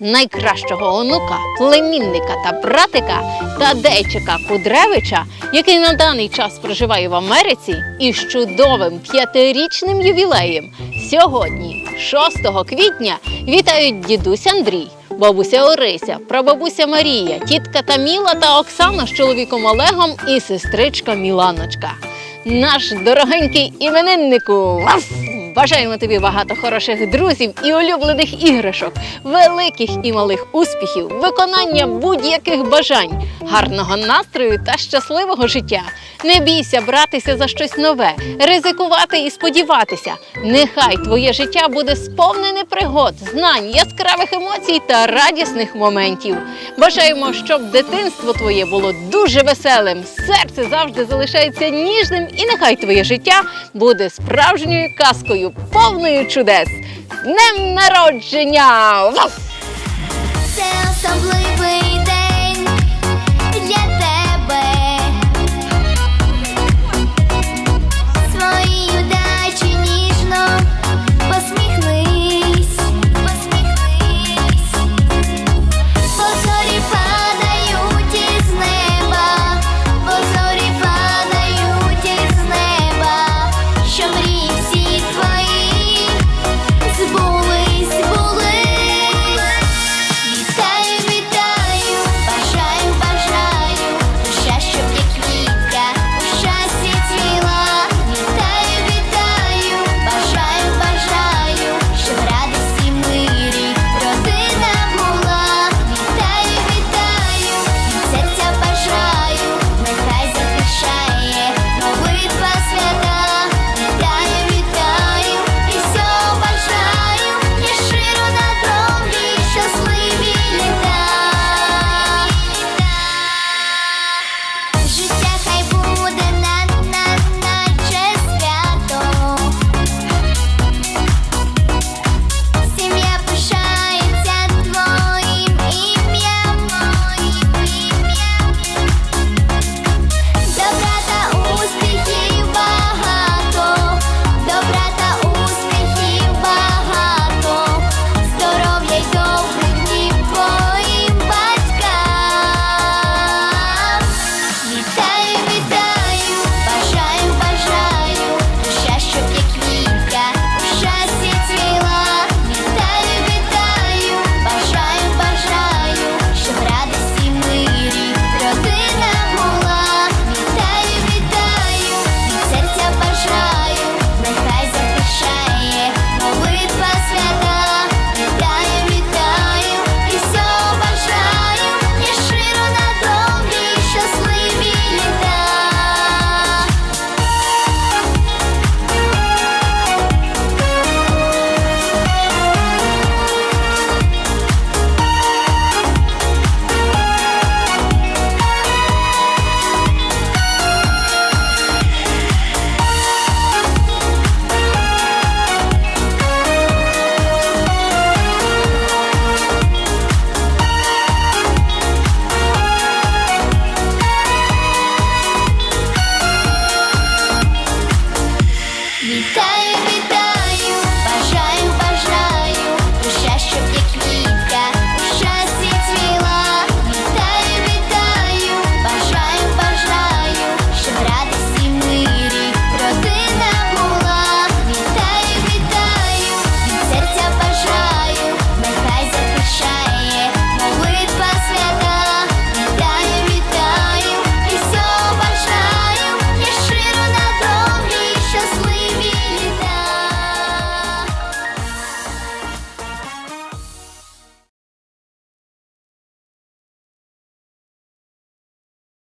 найкращого онука, племінника та братика Тадейчика Кудревича, який на даний час проживає в Америці, і з чудовим п'ятирічним ювілеєм. Сьогодні, 6 квітня, вітають дідусь Андрій. Бабуся Орися, прабабуся Марія, тітка Таміла та Оксана з чоловіком Олегом і сестричка Міланочка. Наш дорогенький імениннику. Ваф! Бажаємо тобі багато хороших друзів і улюблених іграшок, великих і малих успіхів, виконання будь-яких бажань, гарного настрою та щасливого життя. Не бійся братися за щось нове, ризикувати і сподіватися. Нехай твоє життя буде сповнене пригод, знань, яскравих емоцій та радісних моментів. Бажаємо, щоб дитинство твоє було дуже веселим, серце завжди залишається ніжним, і нехай твоє життя буде справжньою казкою, повною чудес. З Днем народження! Це